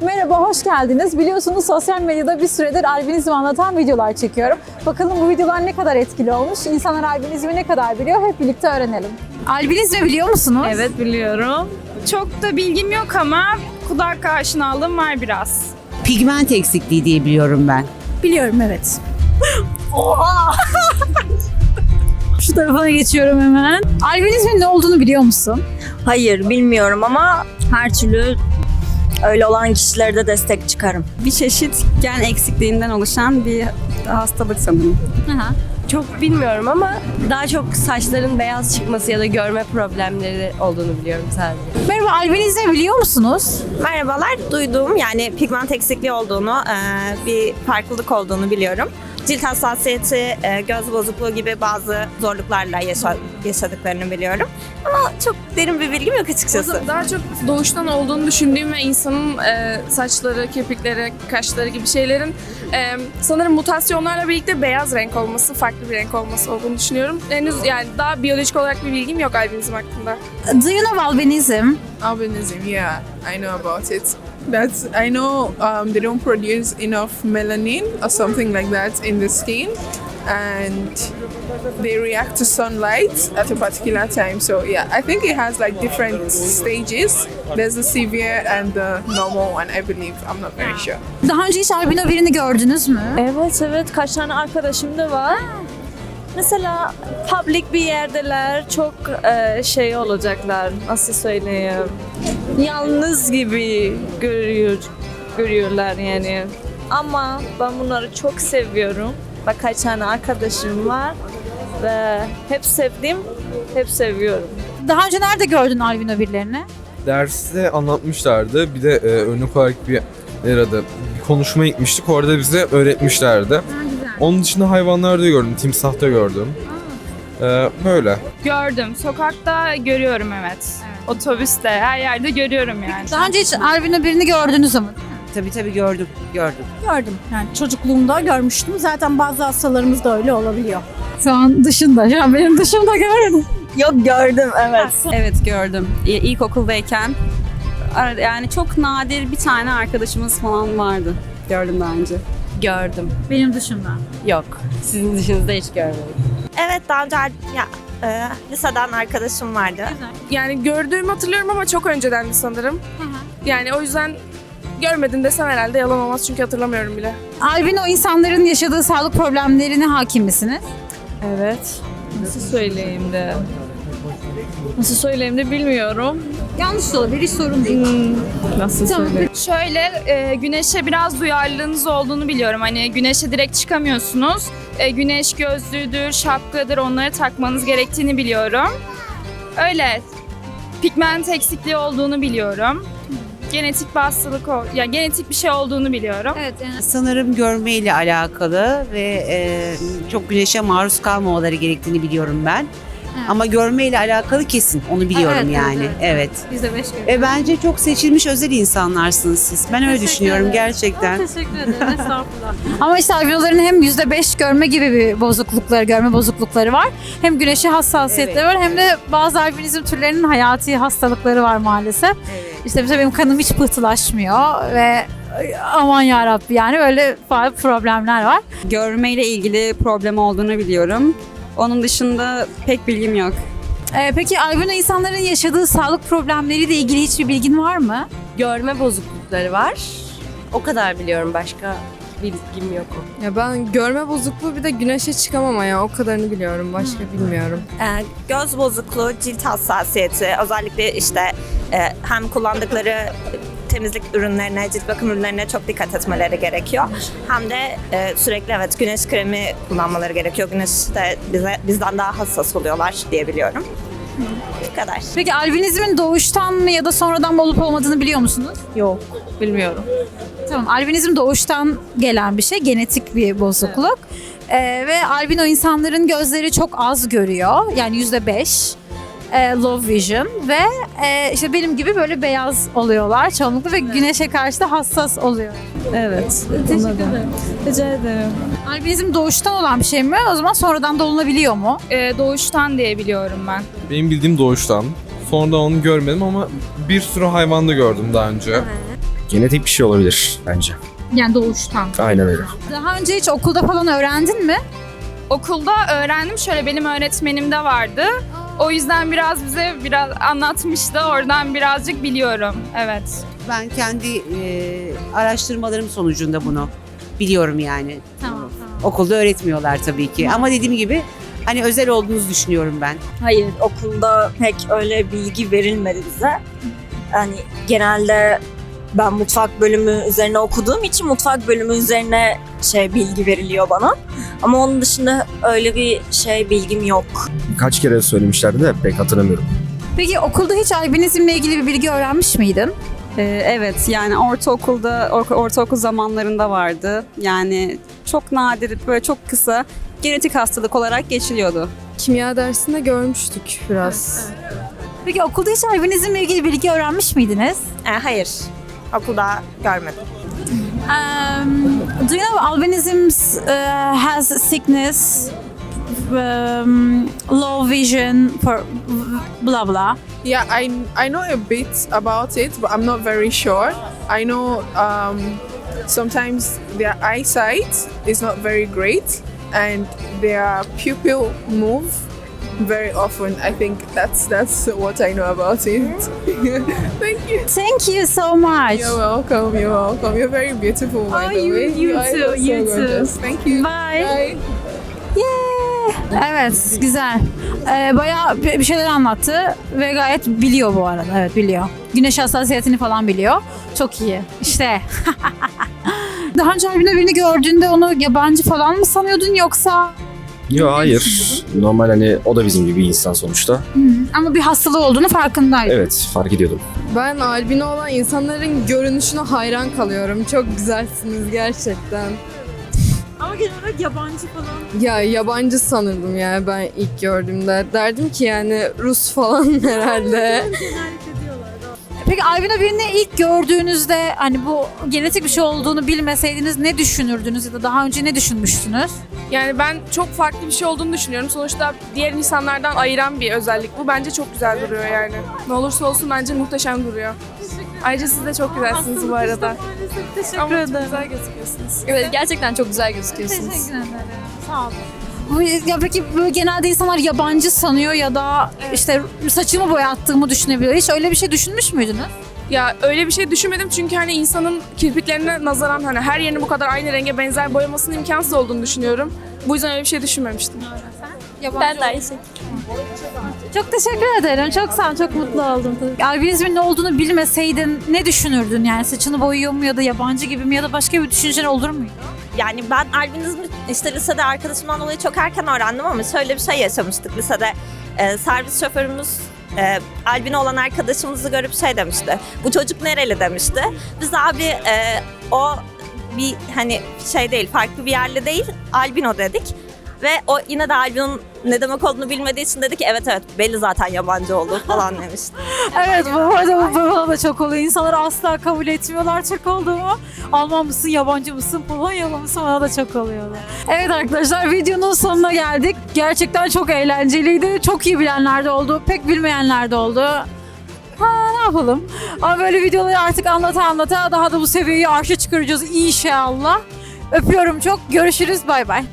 Merhaba, hoş geldiniz. Biliyorsunuz sosyal medyada bir süredir albinizmi anlatan videolar çekiyorum. Bakalım bu videolar ne kadar etkili olmuş, insanlar albinizmi ne kadar biliyor hep birlikte öğrenelim. Albinizmi biliyor musunuz? Evet biliyorum. Çok da bilgim yok ama kulak aşinalığım var biraz. Pigment eksikliği diye biliyorum ben. Biliyorum, evet. Oha! Şu tarafa geçiyorum hemen. Albinizmin ne olduğunu biliyor musun? Hayır bilmiyorum ama her türlü öyle olan kişilere de destek çıkarım. bir çeşit gen eksikliğinden oluşan bir hastalık sanırım. Çok bilmiyorum ama daha çok saçların beyaz çıkması ya da görme problemleri olduğunu biliyorum sadece. Merhaba, albinizmi biliyor musunuz? Merhabalar, duyduğum yani pigment eksikliği olduğunu, bir farklılık olduğunu biliyorum. Cilt hassasiyeti, e, göz bozukluğu gibi bazı zorluklarla yaşa- yaşadıklarını biliyorum. Ama çok derin bir bilgim yok açıkçası. Daha çok doğuştan olduğunu düşündüğüm ve insanın e, saçları, kirpikleri, kaşları gibi şeylerin e, sanırım mutasyonlarla birlikte beyaz renk olması, farklı bir renk olması olduğunu düşünüyorum. Henüz yani daha biyolojik olarak bir bilgim yok albinizm hakkında. Do you know albinism? Albinism, yeah, I know about it. That's I know um, they don't produce enough melanin or something like that in the skin, and they react to sunlight at a particular time. So yeah, I think it has like different stages. There's the severe and the normal one, I believe. I'm not very sure. Daha önce hiç albino birini gördünüz mü? Evet evet kaç tane arkadaşım da var. Mesela public bir yerdeler çok e, şey olacaklar nasıl söyleyeyim yalnız gibi görüyor görüyorlar yani. Ama ben bunları çok seviyorum. Bak kaç tane arkadaşım var ve hep sevdim, hep seviyorum. Daha önce nerede gördün albino birilerini? derste anlatmışlardı. Bir de e, örnek olarak bir nerede bir konuşma gitmiştik. Orada bize öğretmişlerdi. Onun dışında hayvanlarda gördüm. Timsahta gördüm. E, böyle. Gördüm. Sokakta görüyorum evet. Otobüste, her yerde görüyorum yani. Daha önce hiç albino birini gördünüz ama. Tabii tabii gördüm, gördüm. Gördüm. Yani çocukluğumda görmüştüm. Zaten bazı hastalarımız da öyle olabiliyor. Şu an dışında, şu an benim dışımda görmedim. Yok gördüm evet. Evet gördüm. İ- İlkokuldayken yani çok nadir bir tane arkadaşımız falan vardı. Gördüm daha önce. Gördüm. Benim dışımda. Yok. Sizin dışınızda hiç görmedim. Evet, daha önce ya, e, liseden arkadaşım vardı. Yani gördüğümü hatırlıyorum ama çok öncedendi sanırım. Yani o yüzden görmedim desem herhalde yalan olmaz çünkü hatırlamıyorum bile. Albino insanların yaşadığı sağlık problemlerine hakim misiniz? Evet. Nasıl söyleyeyim de? Nasıl söyleyeyim de bilmiyorum. Yanlış olabilir, hiç sorun değil. Nasıl söyleyeyim? Şöyle e, güneşe biraz duyarlılığınız olduğunu biliyorum. Hani güneşe direkt çıkamıyorsunuz. E, güneş gözlüğüdür, şapkadır onları takmanız gerektiğini biliyorum. Öyle. Pigment eksikliği olduğunu biliyorum. Genetik bir hastalık, o- ya genetik bir şey olduğunu biliyorum. Evet, yani Sanırım görmeyle alakalı ve e, çok güneşe maruz kalmamaları gerektiğini biliyorum ben. Ama görmeyle alakalı kesin, onu biliyorum Evet, evet, yani. evet. Evet. biz de beş görüyoruz. Ve bence çok seçilmiş özel insanlarsınız siz. Ben öyle Teşekkür düşünüyorum ederim. gerçekten. Teşekkür ederim, estağfurullah. Ama işte albinoların hem %5 görme gibi bir bozuklukları, görme bozuklukları var. Hem güneşe hassasiyetleri var hem de bazı albinizm türlerinin hayati hastalıkları var maalesef. İşte mesela benim kanım hiç pıhtılaşmıyor ve aman yarabbi yani öyle fa- problemler var. Görmeyle ilgili problem olduğunu biliyorum. Onun dışında pek bilgim yok. Ee, peki albino insanların yaşadığı sağlık problemleriyle ilgili hiçbir bilgin var mı? Görme bozuklukları var. O kadar biliyorum başka bilgim yok. Ya ben görme bozukluğu bir de güneşe çıkamama ya o kadarını biliyorum başka bilmiyorum. E, göz bozukluğu, cilt hassasiyeti, özellikle işte e, hem kullandıkları temizlik ürünlerine, cilt bakım ürünlerine çok dikkat etmeleri gerekiyor. Hem de e, sürekli evet güneş kremi kullanmaları gerekiyor. Güneşte bize bizden daha hassas oluyorlar diyebiliyorum. Bu kadar. Peki albinizmin doğuştan mı ya da sonradan mı olup olmadığını biliyor musunuz? Yok bilmiyorum. Tamam, albinizm doğuştan gelen bir şey, genetik bir bozukluk. Ee, ve albino insanların gözleri çok az görüyor, yani yüzde beş. E, low vision ve e, işte benim gibi böyle beyaz oluyorlar çoğunlukla ve güneşe karşı da hassas oluyor. Evet. Teşekkür ederim. Rica ederim. Albinizm doğuştan olan bir şey mi? O zaman sonradan da olunabiliyor mu? E, doğuştan diye biliyorum ben. Benim bildiğim doğuştan. Sonradan onu görmedim ama bir sürü hayvanda gördüm daha önce. Genetik bir şey olabilir bence. Yani doğuştan. Aynen öyle. Daha önce hiç okulda falan öğrendin mi? Okulda öğrendim. Şöyle benim öğretmenim de vardı. O yüzden biraz bize biraz anlatmıştı. Oradan birazcık biliyorum. Evet. Ben kendi e, araştırmalarım sonucunda bunu biliyorum yani. Tamam. Okulda öğretmiyorlar tabii ki. Ama dediğim gibi hani özel olduğunuzu düşünüyorum ben. Hayır, okulda pek öyle bilgi verilmedi bize. Yani genelde ben mutfak bölümü üzerine okuduğum için mutfak bölümü üzerine şey bilgi veriliyor bana. Ama onun dışında öyle bir şey bilgim yok. Kaç kere söylemişlerdi de pek hatırlamıyorum. Peki okulda hiç albinizmle ilgili bir bilgi öğrenmiş miydin? Ee, evet yani ortaokulda or- ortaokul zamanlarında vardı. Yani çok nadir böyle çok kısa genetik hastalık olarak geçiliyordu. Kimya dersinde görmüştük biraz. Peki okulda hiç albinizmle ilgili bilgi öğrenmiş miydiniz? E, hayır. Okulda görmedim. Um, do you know albinism uh, has a sickness, um, low vision, for blah blah? Yeah, I I know a bit about it, but I'm not very sure. I know um, sometimes their eyesight is not very great, and their pupil move very often. I think that's that's what I know about it. Thank you. Thank you so much. You're welcome. You're welcome. You're very beautiful, by Oh, the you- way. you are too, so you too. gorgeous. Thank you. Bye. Bye. Yeah. Evet, güzel. Ee, bayağı bir şeyler anlattı ve gayet biliyor bu arada. Evet, biliyor. Güneş hassasiyetini falan biliyor. Çok iyi. İşte. Daha önce albino birini gördüğünde onu yabancı falan mı sanıyordun yoksa? Yok hayır. Normal hani o da bizim gibi bir insan sonuçta. Ama bir hastalığı olduğunu farkındaydın. Evet fark ediyordum. Ben albino olan insanların görünüşüne hayran kalıyorum. Çok güzelsiniz gerçekten. Ama genel olarak yabancı falan. Ya yabancı sanırdım ya ben ilk gördüğümde. Derdim ki yani Rus falan herhalde. Peki albino birini ilk gördüğünüzde hani bu genetik bir şey olduğunu bilmeseydiniz ne düşünürdünüz ya da daha önce ne düşünmüştünüz? Yani ben çok farklı bir şey olduğunu düşünüyorum. Sonuçta diğer insanlardan ayıran bir özellik. Bu bence çok güzel duruyor yani. Ne olursa olsun bence muhteşem duruyor. Ayrıca siz de çok güzelsiniz bu arada. Teşekkür Ama çok ederim. güzel gözüküyorsunuz. Evet gerçekten çok güzel gözüküyorsunuz. Teşekkür ederim. Sağ olun. Ya peki böyle genelde insanlar yabancı sanıyor ya da işte saçımı boyattığımı düşünebiliyor. Hiç öyle bir şey düşünmüş müydünüz? Ya öyle bir şey düşünmedim çünkü hani insanın kirpiklerine nazaran hani her yerini bu kadar aynı renge benzer boyamasının imkansız olduğunu düşünüyorum. Bu yüzden öyle bir şey düşünmemiştim. Yabancı ben de Çok teşekkür ederim. Çok sağ ol. Çok mutlu oldum. Albinizmin ne olduğunu bilmeseydin ne düşünürdün? Yani saçını boyuyor mu ya da yabancı gibi mi ya da başka bir düşüncen olur muydu? Yani ben albinizmi işte lisede arkadaşımdan dolayı çok erken öğrendim ama şöyle bir şey yaşamıştık lisede. Ee, servis şoförümüz e, albino olan arkadaşımızı görüp şey demişti. Bu çocuk nereli demişti. Biz abi e, o bir hani şey değil farklı bir yerli değil albino dedik. Ve o yine de albino'nun ne demek olduğunu bilmediği için dedi ki evet evet belli zaten yabancı oldu falan demişti. Evet bu arada bu bana da çok oluyor. İnsanlar asla kabul etmiyorlar Türk olduğumu. Alman mısın, yabancı mısın, Polonyalı mısın bana da çok oluyorlar. Evet arkadaşlar videonun sonuna geldik. Gerçekten çok eğlenceliydi. Çok iyi bilenler de oldu, pek bilmeyenler de oldu. Ha ne yapalım? Ama böyle videoları artık anlata anlata daha da bu seviyeyi arşa çıkaracağız inşallah. Öpüyorum çok. Görüşürüz. Bay bay.